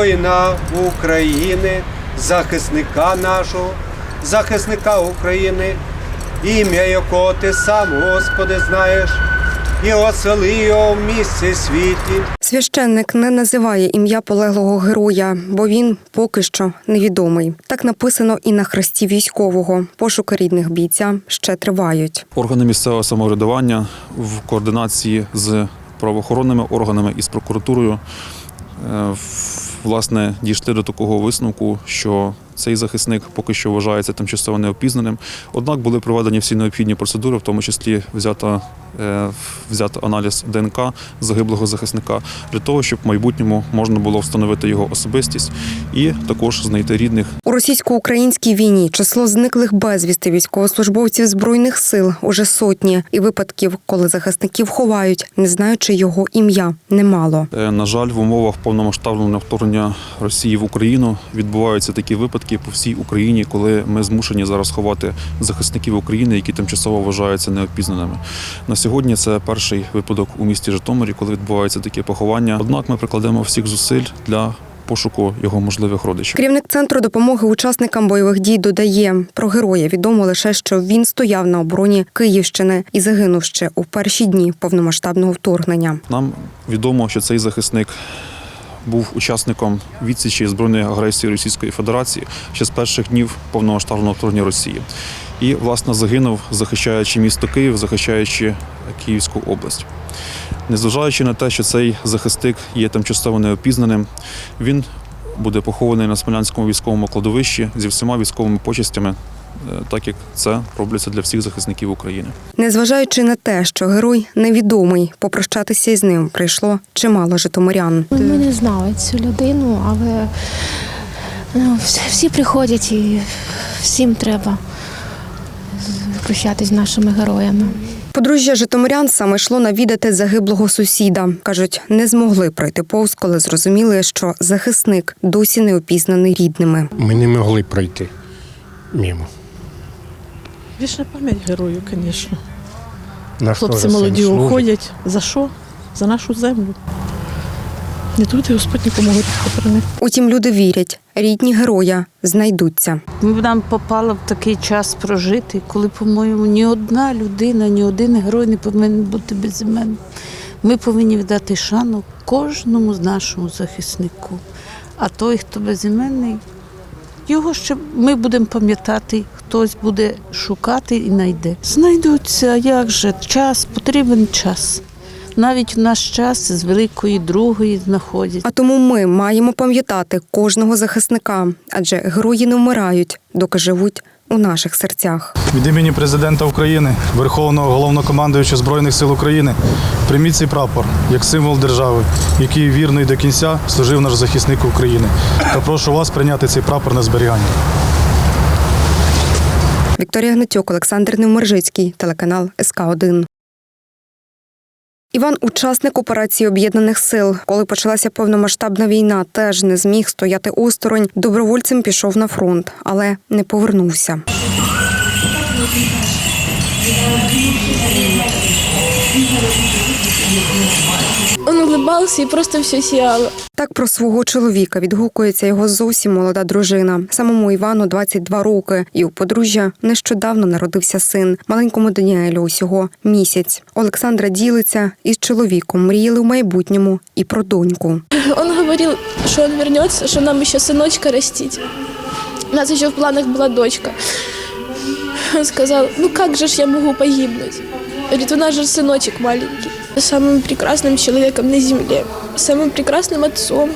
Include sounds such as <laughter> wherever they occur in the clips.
воїна України, захисника нашого, захисника України, ім'я якого ти сам, Господи, знаєш, і осели його в місці світі. Священник не називає ім'я полеглого героя, бо він поки що невідомий. Так написано і на хресті військового. Пошуки рідних бійця ще тривають. Органи місцевого самоврядування в координації з правоохоронними органами і з прокуратурою е, в- власне дійшли до такого висновку, що цей захисник поки що вважається тимчасово неопізнаним. Однак були проведені всі необхідні процедури, в тому числі взято, е, взято аналіз ДНК загиблого захисника для того, щоб в майбутньому можна було встановити його особистість і також знайти рідних У російсько-українській війні число зниклих безвісти військовослужбовців збройних сил уже сотні, і випадків, коли захисників ховають, не знаючи його ім'я, немало. Е, На жаль, в умовах повномасштабного вторгнення Росії в Україну відбуваються такі випадки по всій Україні, коли ми змушені зараз ховати захисників України, які тимчасово вважаються неопізнаними. На сьогодні це перший випадок у місті Житомирі, коли відбувається таке поховання. Однак ми прикладемо всіх зусиль для пошуку його можливих родичів. Керівник центру допомоги учасникам бойових дій додає про героя. Відомо лише, що він стояв на обороні Київщини і загинув ще у перші дні повномасштабного вторгнення. Нам відомо, що цей захисник був учасником відсічі збройної агресії Російської Федерації ще з перших днів повномасштабного вторгнення Росії. І, власне, загинув, захищаючи місто Київ, захищаючи Київську область. Незважаючи на те, що цей захисник є тимчасово неопізнаним, він буде похований на Смолянському військовому кладовищі зі всіма військовими почестями, так як це робляться для всіх захисників України. Незважаючи на те, що герой невідомий, попрощатися із ним прийшло чимало житомирян. Ми не знали цю людину, але ну, всі, всі приходять і всім треба прощатись з нашими героями. Подружжя Житомирян саме йшло навідати загиблого сусіда. кажуть, не змогли пройти повз, коли зрозуміли, що захисник досі не опізнаний рідними. Ми не могли пройти мимо. Вічна пам'ять герою, звісно. Наш Хлопці молоді служить. уходять. За що? За нашу землю. Не тут і Господь нікому похоронив. Утім, люди вірять, рідні героя знайдуться. Нам попало в такий час прожити, коли, по-моєму, ні одна людина, ні один герой не повинен бути безіменним. Ми повинні віддати шану кожному з нашому захиснику. А той, хто безіменний, його ще ми будемо пам'ятати, хтось буде шукати і знайде. Знайдуться, як же, час, потрібен час. Навіть в наш час з великої другої знаходять. А тому ми маємо пам'ятати кожного захисника, адже герої не вмирають, доки живуть у наших серцях. Від імені президента України, Верховного головнокомандуюча Збройних сил України, прийміть цей прапор як символ держави, який вірно і до кінця служив наш захисник України. Та прошу вас прийняти цей прапор на зберігання. Вікторія Гнатюк, Олександр Невмержицький, телеканал СК 1 Іван, учасник операції об'єднаних сил. Коли почалася повномасштабна війна, теж не зміг стояти осторонь. Добровольцем пішов на фронт, але не повернувся. Он улыбался і просто все сіяло. Так про свого чоловіка відгукується його зовсім молода дружина. Самому Івану 22 роки, і у подружжя нещодавно народився син. Маленькому Даніелю усього місяць. Олександра ділиться із чоловіком. Мріяли в майбутньому і про доньку. Он говорил, что он вернется, что нам еще сыночка растить. У нас еще в планах была дочка. Он сказал, ну как же ж я могу погибнуть? Говорит, у нас же сыночек маленький. Самым прекрасным человеком на земле, самым прекрасным отцом,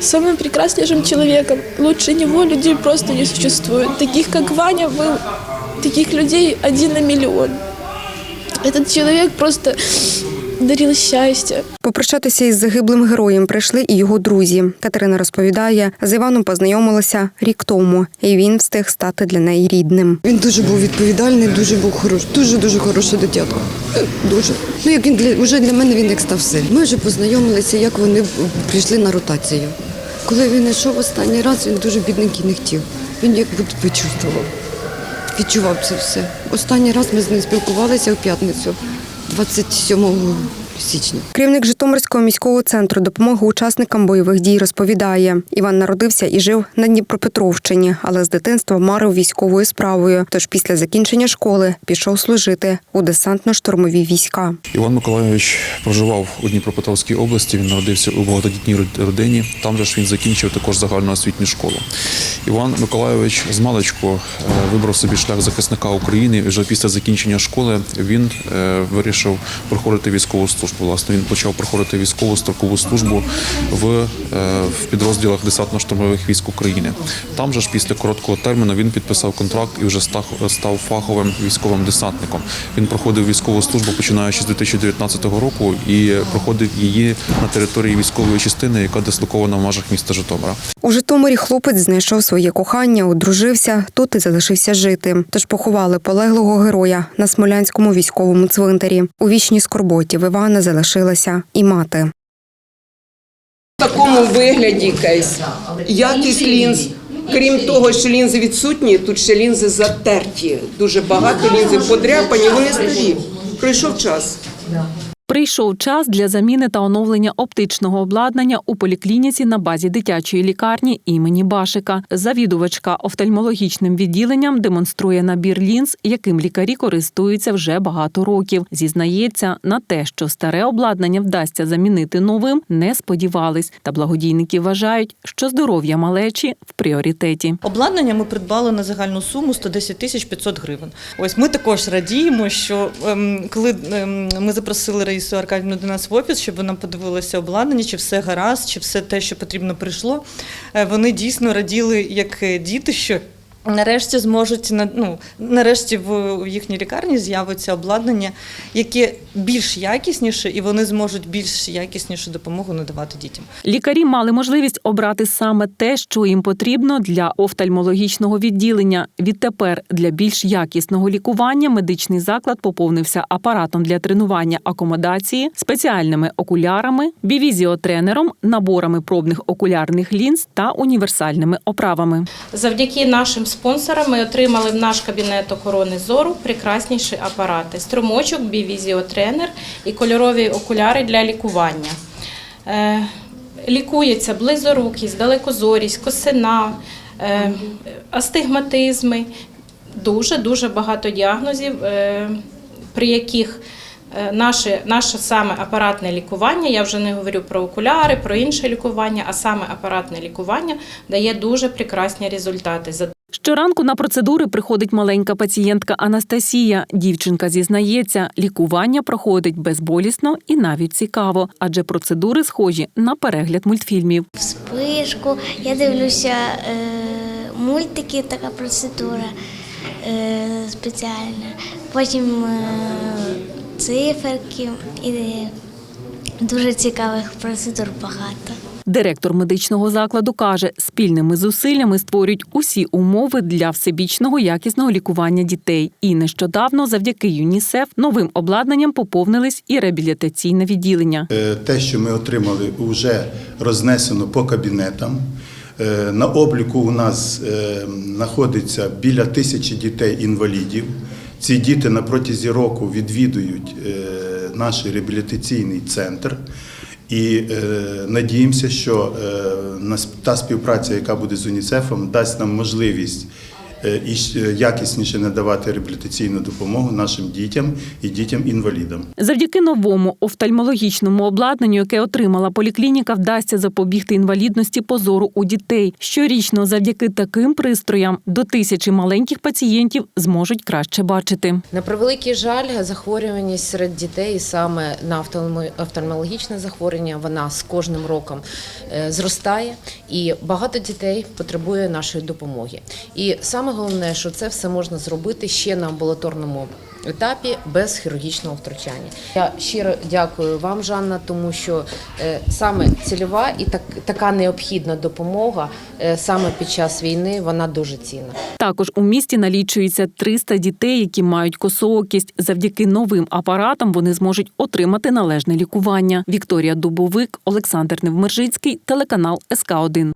самым прекраснейшим человеком. Лучше него людей просто не существует. Таких, как Ваня, был, таких людей один на миллион. Этот человек просто дарил счастье. Попрощатися із загиблим героєм прийшли і його друзі. Катерина розповідає, з Іваном познайомилася рік тому, і він встиг стати для неї рідним. Він дуже був відповідальний, дуже був хороший, дуже дуже хороший дитятко. Е, Дуже. Ну як він для вже для мене він як став син. Ми вже познайомилися, як вони прийшли на ротацію. Коли він йшов останній раз, він дуже бідненький не хотів. Він як будто почувствував, відчував це все. Останній раз ми з ним спілкувалися в п'ятницю, 27 січня. Керівник Житомирського міського центру допомоги учасникам бойових дій розповідає: Іван народився і жив на Дніпропетровщині, але з дитинства марив військовою справою. Тож після закінчення школи пішов служити у десантно-штурмові війська. Іван Миколайович проживав у Дніпропетровській області. Він народився у багатодітній род- родині. Там же ж він закінчив також загальноосвітню школу. Іван Миколайович з маличку е, вибрав собі шлях захисника України. Вже після закінчення школи він е, вирішив проходити військову службу. Власне, він почав проходити військову строкову службу в, е, в підрозділах десантно-штурмових військ України. Там же ж після короткого терміну він підписав контракт і вже став фаховим військовим десантником. Він проходив військову службу починаючи з 2019 року і проходив її на території військової частини, яка дислокована в межах міста Житомира. У Житомирі хлопець знайшов своє кохання, одружився, тут і залишився жити. Тож поховали полеглого героя на Смолянському військовому цвинтарі. У вічній скорботі в Івана залишилася і мати. В такому вигляді кейс. Якість лінз. Крім того, що лінзи відсутні, тут ще лінзи затерті. Дуже багато лінзи подряпані, вони старі. Пройшов час. Прийшов час для заміни та оновлення оптичного обладнання у поліклініці на базі дитячої лікарні імені Башика. Завідувачка офтальмологічним відділенням демонструє набір лінз, яким лікарі користуються вже багато років. Зізнається, на те, що старе обладнання вдасться замінити новим, не сподівались. Та благодійники вважають, що здоров'я малечі в пріоритеті. Обладнання ми придбали на загальну суму 110 тисяч 500 гривень. Ось ми також радіємо, що ем, коли ем, ми запросили Раїсу Аркадівну до нас в офіс, щоб вона подивилася обладнання, чи все гаразд, чи все те, що потрібно, прийшло. е, Вони дійсно раділи як е, діти, що. Нарешті зможуть на- ну, нарешті в в їхній лікарні з'явиться обладнання, яке більш якісніше, і вони зможуть більш якіснішу допомогу надавати дітям. Лікарі мали можливість обрати саме те, що їм потрібно для офтальмологічного відділення. Відтепер для більш якісного лікування медичний заклад поповнився апаратом для тренування акомодації, спеціальними окулярами, бівізіотренером, наборами пробних окулярних лінз та універсальними оправами. Завдяки нашим спонсорам ми отримали в наш кабінет охорони зору прекрасніші апарати: струмочок, бівізіотренер і кольорові окуляри для лікування. Е, Лікується близорукість, далекозорість, косина, е, астигматизми. Дуже дуже багато діагнозів, е, при яких наше, наше саме апаратне лікування, я вже не говорю про окуляри, про інше лікування, а саме апаратне лікування дає дуже прекрасні результати. Щоранку на процедури приходить маленька пацієнтка Анастасія. Дівчинка зізнається, лікування проходить безболісно і навіть цікаво, адже процедури схожі на перегляд мультфільмів. Спишку, я дивлюся е, мультики, така процедура е, спеціальна. Потім е, циферки і дуже цікавих процедур багато. Директор медичного закладу каже, спільними зусиллями створюють усі умови для всебічного якісного лікування дітей. І нещодавно, завдяки ЮНІСЕФ, новим обладнанням поповнились і реабілітаційне відділення. Е, Те, що ми отримали, вже рознесено по кабінетам. Е, На обліку у нас е, знаходиться біля тисячі дітей-інвалідів. Ці діти на протязі року відвідують наш реабілітаційний центр. І е, надіємося, що е, та співпраця, яка буде з УНІЦЕФом, дасть нам можливість і якісніше надавати реабілітаційну допомогу нашим дітям і дітям-інвалідам. Завдяки новому офтальмологічному обладнанню, яке отримала поліклініка, вдасться запобігти інвалідності позору у дітей. Щорічно, завдяки таким пристроям, до тисячі маленьких пацієнтів зможуть краще бачити. На превеликий жаль, захворюваність серед дітей саме на офтальмо- офтальмологічне захворювання, вона з кожним роком е, зростає, і багато дітей потребує нашої допомоги. І саме головне, що це все можна зробити ще на амбулаторному етапі без хірургічного втручання. Я щиро дякую вам, Жанна, тому що е, саме цільова і так, така необхідна допомога е, саме під час війни вона дуже цінна. Також у місті налічується 300 дітей, які мають косоокість. Завдяки новим апаратам вони зможуть отримати належне лікування. Вікторія Дубовик, Олександр Невмержицький, телеканал СК 1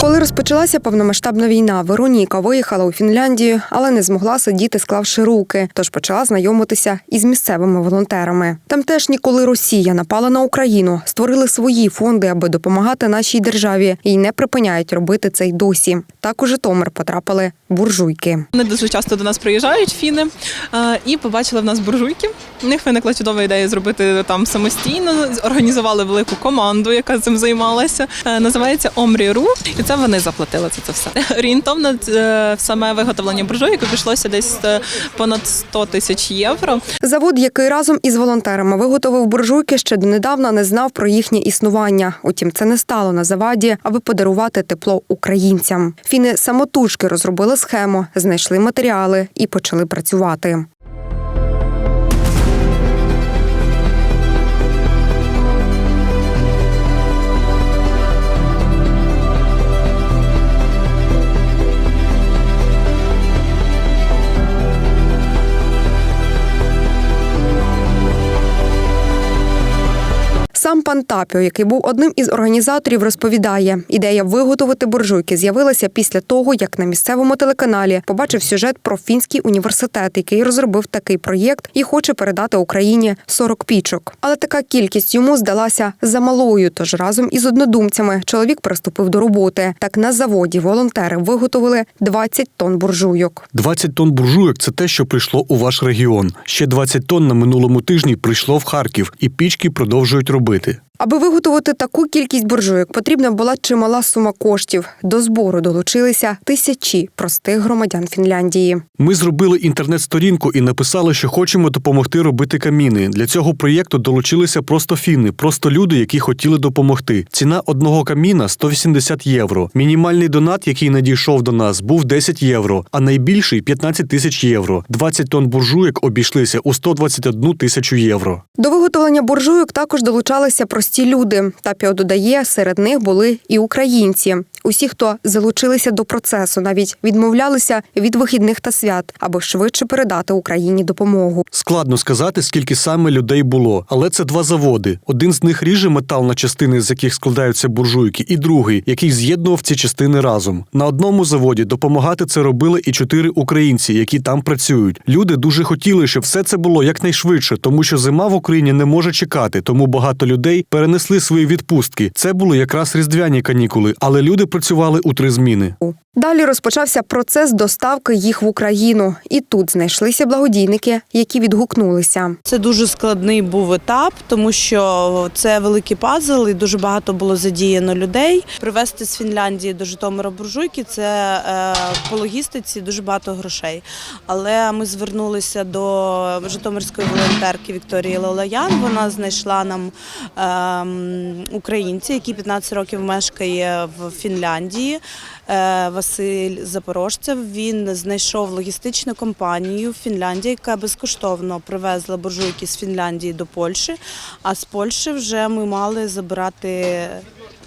Коли розпочалася повномасштабна війна, Вероніка виїхала у Фінляндію, але не змогла сидіти, склавши руки, тож почала знайомитися із місцевими волонтерами. Тамтешні, коли Росія напала на Україну, створили свої фонди, аби допомагати нашій державі, і не припиняють робити це й досі. Так у Житомир потрапили буржуйки. Вони дуже часто до нас приїжджають фіни і побачили в нас буржуйки. У них виникла чудова ідея зробити там самостійно. Організували велику команду, яка цим займалася. Е, Називається Омрі.ру. І це вони заплатили це, це все. <laughs> Орієнтовно е, саме виготовлення буржуйок обійшлося десь е, понад 100 тисяч євро. Завод, який разом із волонтерами виготовив буржуйки, ще донедавна не знав про їхнє існування. Утім, це не стало на заваді, аби подарувати тепло українцям. Фіни самотужки розробили схему, знайшли матеріали і почали працювати. Сам Тапіо, який був одним із організаторів, розповідає, ідея виготовити буржуйки з'явилася після того, як на місцевому телеканалі побачив сюжет про фінський університет, який розробив такий проєкт і хоче передати Україні 40 пічок. Але така кількість йому здалася замалою. Тож разом із однодумцями чоловік приступив до роботи. Так на заводі волонтери виготовили 20 тонн буржуйок. 20 тонн буржуйок це те, що прийшло у ваш регіон. Ще 20 тонн на минулому тижні прийшло в Харків, і пічки продовжують робити. Аби виготовити таку кількість буржуйок, потрібна була чимала сума коштів. До збору долучилися тисячі простих громадян Фінляндії. Ми зробили інтернет-сторінку і написали, що хочемо допомогти робити каміни. Для цього проєкту долучилися просто фіни, просто люди, які хотіли допомогти. Ціна одного каміна 180 євро. Мінімальний донат, який надійшов до нас, був 10 євро, а найбільший 15 тисяч євро. 20 тонн буржуйок обійшлися у 121 тисячу євро. До виготовлення буржуйок також долучалися прості люди. Тапіо додає, серед них були і українці. Усі, хто залучилися до процесу, навіть відмовлялися від вихідних та свят, аби швидше передати Україні допомогу. Складно сказати, скільки саме людей було, але це два заводи. Один з них ріже метал на частини, з яких складаються буржуйки, і другий, який з'єднував ці частини разом. На одному заводі допомагати це робили і чотири українці, які там працюють. Люди дуже хотіли, щоб все це було якнайшвидше, тому що зима в Україні не може чекати, тому багато людей перенесли свої відпустки. Це були якраз різдвяні канікули, але люди працювали у три зміни. Далі розпочався процес доставки їх в Україну, і тут знайшлися благодійники, які відгукнулися. Це дуже складний був етап, тому що це великий пазл і дуже багато було задіяно людей. Привезти з Фінляндії до Житомира буржуйки це е, по логістиці дуже багато грошей. Але ми звернулися до Житомирської волонтерки Вікторії Лолаян. Вона знайшла нам е, українця, який 15 років мешкає в Фінляндії. Е, Василь Запорожцев. Він знайшов логістичну компанію в Фінляндії, яка безкоштовно привезла буржуйки з Фінляндії до Польщі. А з Польщі вже ми мали забирати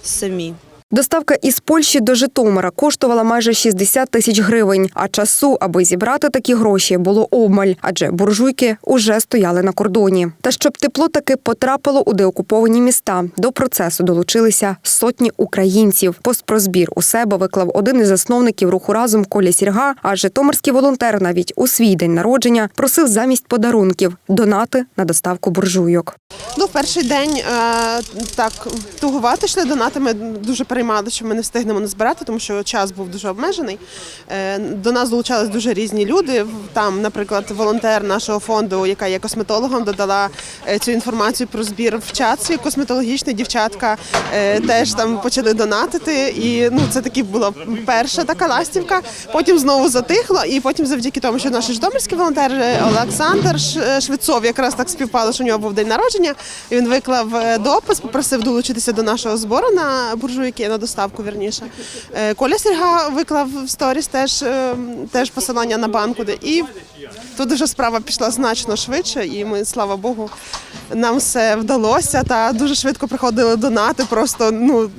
самі. Доставка із Польщі до Житомира коштувала майже 60 тисяч гривень, а часу, аби зібрати такі гроші, було обмаль, адже буржуйки уже стояли на кордоні. Та щоб тепло таки потрапило у деокуповані міста, до процесу долучилися сотні українців. Пост збір у себе виклав один із засновників руху разом Коля Сірга. А житомирський волонтер навіть у свій день народження просив замість подарунків донати на доставку буржуйок. Ну, перший день е, так тугувати йшли донати. Ми дуже переймали, що ми не встигнемо назбирати, тому що час був дуже обмежений. Е, до нас долучались дуже різні люди. Там, наприклад, волонтер нашого фонду, яка є косметологом, додала е, цю інформацію про збір в чат косметологічний. Дівчатка е, теж там почали донатити. І ну, це таки була перша така ластівка. Потім знову затихло, і потім, завдяки тому, що наш житомирський волонтер е, Олександр Швецов якраз так співпало, що у нього був день народження. І він виклав допис, попросив долучитися до нашого збору на буржуйки, на доставку вірніше. Е, Коля Серга виклав в сторіс теж, е, теж посилання на банку. І тут вже справа пішла значно швидше, і ми, слава Богу, нам все вдалося. Та дуже швидко приходили донати, просто ну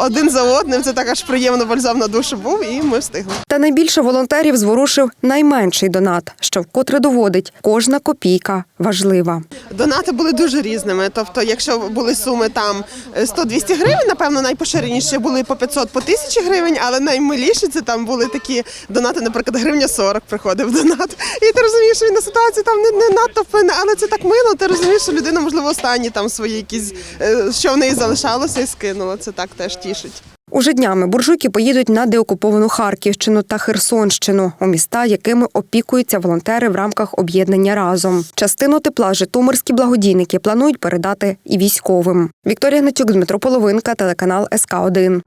один за одним. Це так аж приємно бальзам на душу був, і ми встигли. Та найбільше волонтерів зворушив найменший донат, що вкотре доводить, кожна копійка важлива. Донати були дуже різними. Тобто, якщо були суми там е, 100-200 гривень, напевно, найпоширеніші були по 500 по 1000 гривень, але наймиліші це там були такі донати, наприклад, гривня 40 приходив донат. І ти розумієш, він на ситуації там не, не надто вплине, але це так мило. Ти розумієш, що людина, можливо, останні там свої якісь, е, що в неї залишалося, і скинула. Це так теж тішить. Уже днями буржуйки поїдуть на деокуповану Харківщину та Херсонщину, у міста, якими опікуються волонтери в рамках об'єднання разом. Частину тепла житомирські благодійники планують передати і військовим. Вікторія Гнатюк, Дмитро Половинка, телеканал СК 1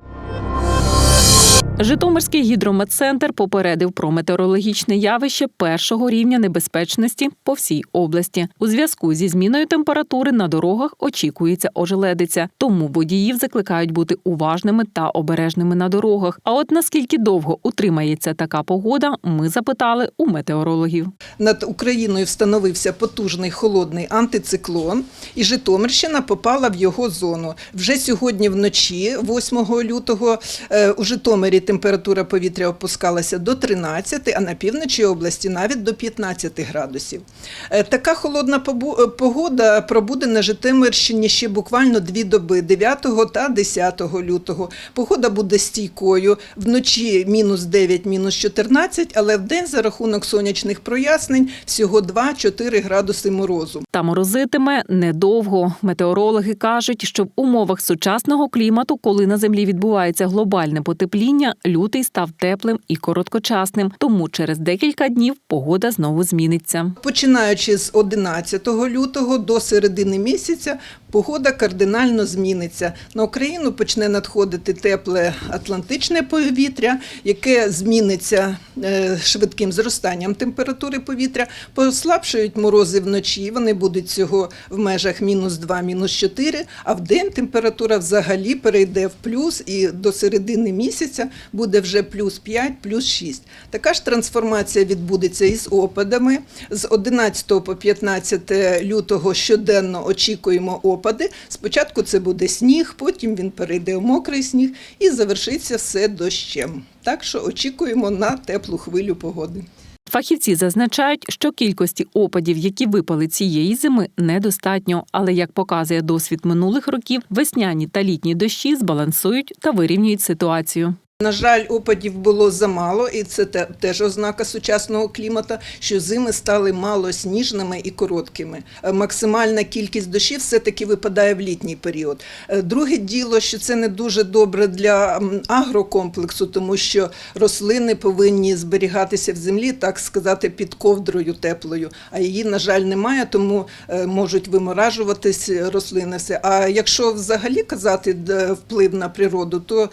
Житомирський гідрометцентр попередив про метеорологічне явище першого рівня небезпечності по всій області. У зв'язку зі зміною температури на дорогах очікується ожеледиця, тому водіїв закликають бути уважними та обережними на дорогах. А от наскільки довго утримається така погода, ми запитали у метеорологів. Над Україною встановився потужний холодний антициклон, і Житомирщина попала в його зону. Вже сьогодні вночі, 8 лютого, е, у Житомирі температура повітря опускалася до 13, а на півночі області навіть до 15 градусів. Е, Така холодна е, погода пробуде на Житомирщині ще буквально дві доби 9 та 10 лютого. Погода буде стійкою. Вночі мінус 9, мінус 14, але вдень за рахунок сонячних прояснень всього 2-4 градуси морозу. Та морозитиме недовго. Метеорологи кажуть, що в умовах сучасного клімату, коли на землі відбувається глобальне потепління, лютий став теплим і короткочасним. Тому через декілька днів погода знову зміниться. Починаючи з 11 лютого до середини місяця, погода кардинально зміниться. На Україну почне надходити тепле атлантичне повітря, яке зміниться е, швидким зростанням температури повітря. Послабшують морози вночі. Вони будуть цього в межах мінус 2, мінус 4, а в день температура взагалі перейде в плюс і до середини місяця буде вже плюс 5, плюс 6. Така ж трансформація відбудеться із опадами. З 11 по 15 лютого щоденно очікуємо опади. Спочатку це буде сніг, потім він перейде у мокрий сніг і завершиться все дощем. Так що очікуємо на теплу хвилю погоди. Фахівці зазначають, що кількості опадів, які випали цієї зими, недостатньо. Але як показує досвід минулих років, весняні та літні дощі збалансують та вирівнюють ситуацію. На жаль, опадів було замало, і це теж ознака сучасного клімату, що зими стали мало сніжними і короткими. Е, Максимальна кількість дощів все-таки випадає в літній період. Е, Друге діло, що це не дуже добре для агрокомплексу, тому що рослини повинні зберігатися в землі, так сказати, під ковдрою теплою. А її, на жаль, немає, тому е, можуть виморажуватись рослини. А якщо взагалі казати вплив на природу, то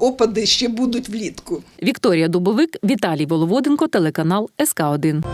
опади ще будуть влітку. Вікторія Дубовик, Віталій Воловоденко, телеканал СК 1